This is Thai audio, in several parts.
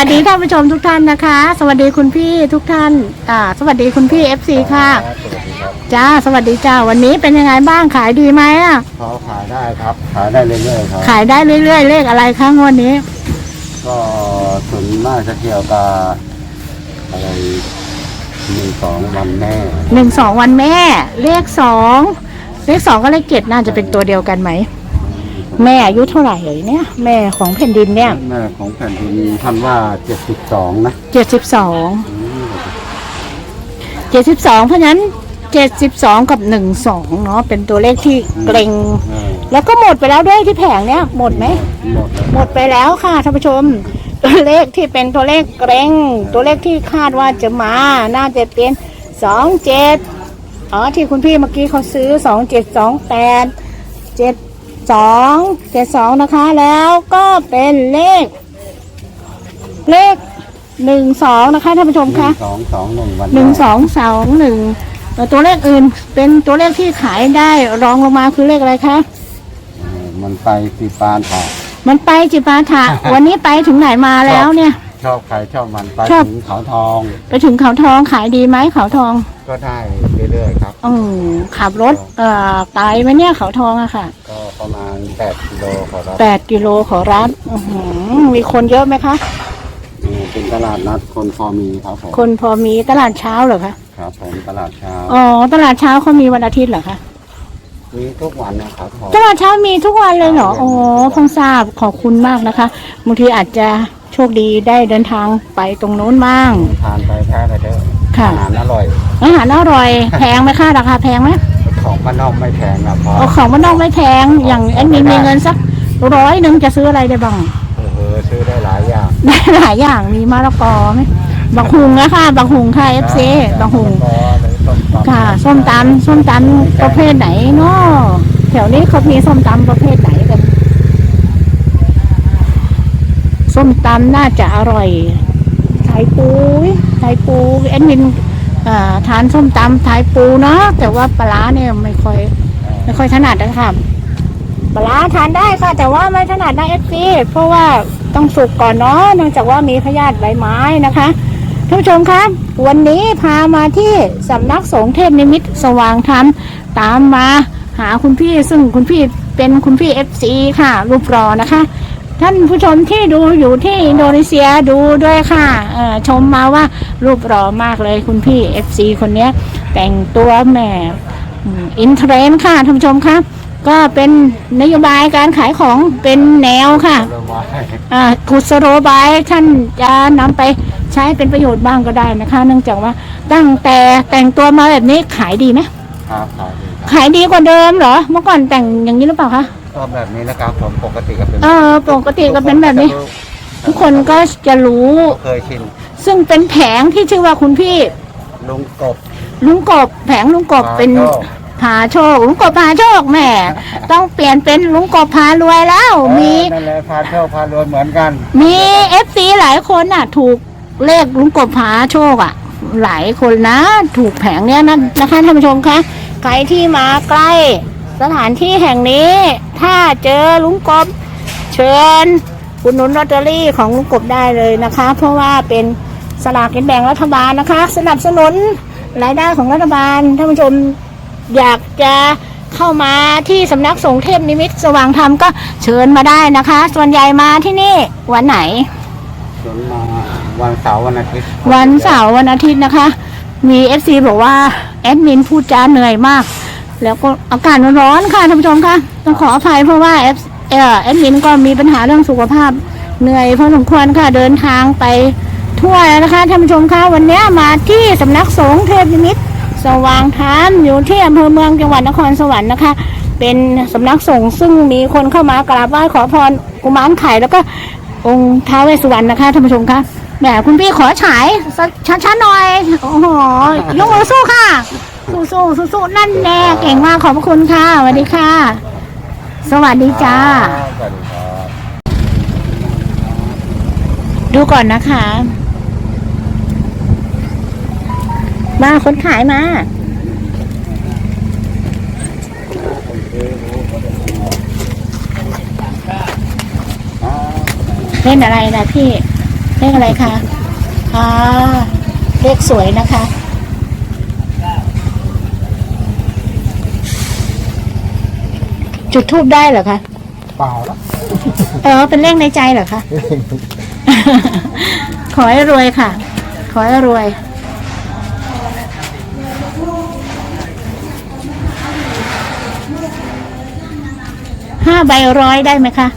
วัสดีท่านผู้ชมทุกท่านนะคะ สวัสดีคุณพี่ทุกท่านอ่าสวัสดีคุณพี่ FC ค่ะ สวัสดีครับจ้า สวัสดีจ้า วันนี้เป็นยังไงบ้างขายดีไหมอะ พอขายได้ครับ ขายได้เรื่อยๆครับ ขายได้เรื่อยๆ เลขอะไรคะงวดนี้ ก็ส่วนมากจะเกี่ยวกับอะไรหนึ่งสองวันแม่หนึ่งสองวันแม่ เลขสอง เลขสองก็เลขเจ็ดน่าจะเป็นตัวเดียวกันไหม แม่อายุเท่าไหร่เลยเนี่ย แม่ของแผ่นดินเนี่ยแม่ของแผ่นดินท่านว่าเจ็ดสิบสองนะเจ็ดสิบสองเจ็ดสิบสองเพราะฉะนั้นเจ็ดสิบสองกับหนึ่งสองเนาะเป็นตัวเลขที่เกรงเออแล้วก็หมดไปแล้วด้วยที่แผงเนี้ยหมดไหมหมดแล้วหมดไปแล้วค่ะท่านผู้ชม ตัวเลขที่เป็นตัวเลขเกรงตัวเลขที่คาดว่าจะมาน่าจะเป็นสองเจ็ดอ๋อที่คุณพี่เมื่อกี้เขาซื้อสองเจ็ดสองแปดเจ็ด สองเจ็ดสองนะคะแล้วก็เป็นเลข เลขหนึ่งสองนะคะท่านผู้ชมหคะนึ่งสองสองหนึ่งวันหนึ่งแม่สองสองหนึ่งตัวเลขอื่นเป็นตัวเลขที่ขายได้รองลงมาคือเลขอะไรคะเออมันไปสีปานผ่ามันไปจิปาถะวันนี้ไปถึงไหนมาแล้วเนี่ย ชอบใครชอบมันไปชอบถึงเขาทอง ไปถึงเขาทองขายดีไหมเขาทอง ก็ได้เรื่อยๆครับอืมขับรถเอ่อไกลไหมเนี่ยเขาทองอะค่ะก็ประมาณแปดกิโลขอรับแปดกิโลขอรับอื้อหือมีคนเยอะไหมคะเออเป็นตลาดนัดคนพอมีครับผมคนพอมีตลาดเช้าเหรอคะครับผมตลาดเช้าอ๋อตลาดเช้าเขามีวันอาทิตย์เหรอคะมีทุกวันนะครับผม ตลาดเช้ามีทุกวันเลยเหรออ๋อเพิ่งทราบขอบคุณมากนะคะบางทีอาจจะโชคดีได้เดินทางไปตรงโน้นบ้าง ทานไปแพ้ไปเถอะค่ะ อาหารอร่อย อาหารอร่อย แพงไหมคะราคาแพงไหมของบ้านนอกไม่แพงนะพอเอาของมันนอกไม่แพงอย่างแอดมินมีเงินสักร้อยหนึ่งจะซื้ออะไรได้บ้างเออซื้อได้หลายอย่าง ได้หลายอย่างมีมะละกอไหมบักหุงนะคะบักหุงค่ะเอฟซีบักหุงก็เลยต้มตำค่ะ ส้มตำส้มตำประเภทไหนเนาะแถวนี้เขามีส้มตำประเภทไหนกันส้มตำน่าจะอร่อยไทยปูไทยปูแอดมินอ่า ทานส้มตำไทยปูเนาะแต่ว่าปลาร้าเนี่ยไม่ค่อยไม่ค่อยถนัดนะคะปลาร้าทานได้ค่ะ แต่ว่าไม่ถนัดนะเอฟซีเพราะว่าต้องสุกก่อนเนาะเนื่องจากว่ามีพยาธิใบไม้นะคะท่านผู้ชมคะวันนี้พามาที่สำนักสงฆ์เทพนิมิตสว่างธรรมตามมาหาคุณพี่ซึ่งคุณพี่เป็นคุณพี่เอฟซีค่ะ รูปรอนะคะ ท่านผู้ชมที่ดูอยู่ที่อินโดนีเซียดูด้วยค่ะชมมาว่า รูปรอมากเลยคุณพี่เอฟซีคนเนี้ย แต่งตัวแหมอินเทรนด์ค่ะท่านผู้ชมคะก็เป็นนโยบายการขายของเป็นแนวค่ะเริ่มไว้อ่ากุศโลบายท่านจะนำไปใช้เป็นประโยชน์บ้างก็ได้นะคะ เนื่องจากว่าตั้งแต่แต่งตัวมาแบบนี้ขายดีไหมครับขายดีครับขายดีกว่าเดิมเหรอ เมื่อก่อนแต่งอย่างนี้หรือเปล่าคะก็แบบนี้นะครับผมปกติก็เป็นเออปกติก็เป็นแบบนี้ ทุกคนก็จะรู้เคยชิน ซึ่งเป็นแผงที่ชื่อว่าคุณพี่ ลุงกบ ลุงกบ แผงลุงกบเป็นพาโชค พาโชค ลุงกบพาโชคแหม่ ต้องเปลี่ยนเป็นลุงกบพารวยแล้ว มี เออนั่นแหละพาโชคพารวยเหมือนกันมีเอฟซีหลายคนน่ะ ถูกเลขลุงกบพาโชคอะ หลายคนนะ ถูกแผงเนี้ยนะนะคะท่านผู้ชมคะใครที่มาใกล้ สถานที่แห่งนี้ ถ้าเจอลุงกบ เชิญอุดหนุนลอตเตอรี่ของลุงกบได้เลยนะคะ เพราะว่าเป็น สลากกินแบ่งรัฐบาลนะคะ สนับสนุนรายได้ของรัฐบาลท่านผู้ชมอยากจะเข้ามาที่สำนักสงฆ์เทพนิมิตรสว่างธรรมก็เชิญมาได้นะคะ ส่วนใหญ่มาที่นี่วันไหนจนมาวันเสาร์วันอาทิตย์วันเสาร์วันอาทิตย์นะคะ มีเอฟซีบอกว่าแอดมินพูดจาเหนื่อยมาก แล้วก็อากาศมันร้อนค่ะท่านผู้ชมคะต้องขออภัยเพราะว่าแอดเอ่อแอดมินก็มีปัญหาเรื่องสุขภาพเหนื่อยพอสมควรค่ะเดินทางไป ทั่วแล้วนะคะท่านผู้ชมคะวันนี้มาที่สำนักสงฆ์เทพนิมิตรสว่างธรรมอยู่ที่อำเภอเมืองจังหวัดนครสวรรค์นะคะ เป็นสำนักสงฆ์ซึ่งมีคนเข้ามากราบไหว้ขอพรกุมารไข่แล้วก็องค์ท้าวเวสสุวรรณนะคะท่านผู้ชมคะแหมคุณพี่ขอฉายสักชัดๆหน่อยโอ้โหยกมือสู้ค่ะ สู้สู้สู้สู้นั่นแน่เก่งมากขอบพระคุณค่ะสวัสดีค่ะ สวัสดีจ้าสวัสดีครับดูก่อนนะคะ มาคนขายมาอ๋อเล่นอะไรนะพี่เลขอะไรคะอ่าเลขสวยนะคะจุดทูบได้เหรอคะ เปล่าแล้วเออ เป็นเลขในใจเหรอคะ ขอให้รวยค่ะ ขอให้รวย ห้าใบร้อยได้ไหมคะ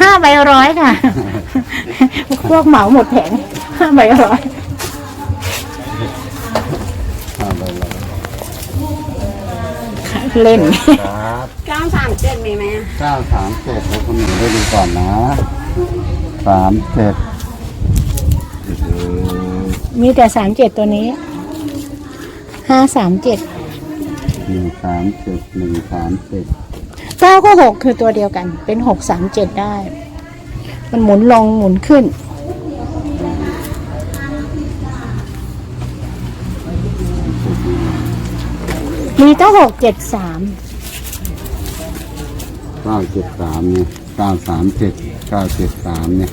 ห้าใบร้อยค่ะ พวกเหมาหมดแผงห้าใบร้อยเอาไปเลยค่ะเล่นครับเก้าสามเจ็ดมีไหมเก้าสามเจ็ดแล้วคุณหนูได้ดูก่อนนะสามเจ็ดเออมีแต่สามเจ็ดตัวนี้ห้าสามเจ็ดหนึ่งสามเจ็ดหนึ่งสามเจ็ดเก้าก็หกคือตัวเดียวกัน เป็นหกสามเจ็ดได้ มันหมุนลงหมุนขึ้น มีตั้งหกเจ็ดสามเก้าเจ็ดสามเนี่ยเก้าสามเจ็ดเก้าเจ็ดสามเนี่ย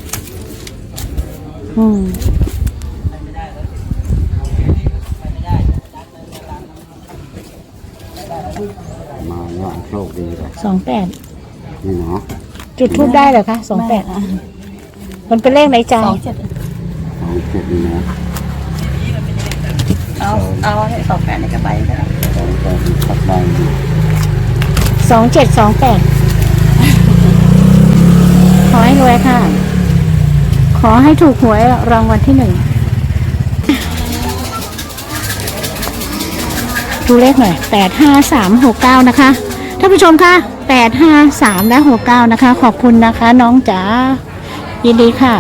อืม มาแล้วโชคดีเลยสองแปดนี่เนาะจุดทูบได้เหรอคะสองแปดมันเป็นเลขในใจสองเจ็ดสองเจ็ดนี่นะเอาเอาให้สองแปดในกระใบก็ได้สองแปดขับได้ดีสองเจ็ดสองแปดขอให้รวยค่ะ ขอให้ถูกหวยรางวัลที่หนึ่งดูเลขหน่อยแปดห้าสามหกเก้านะคะ ท่านผู้ชมคะแปดห้าสามและหกเก้านะคะ ขอบคุณนะคะ น้องจ๋ายินดีค่ะ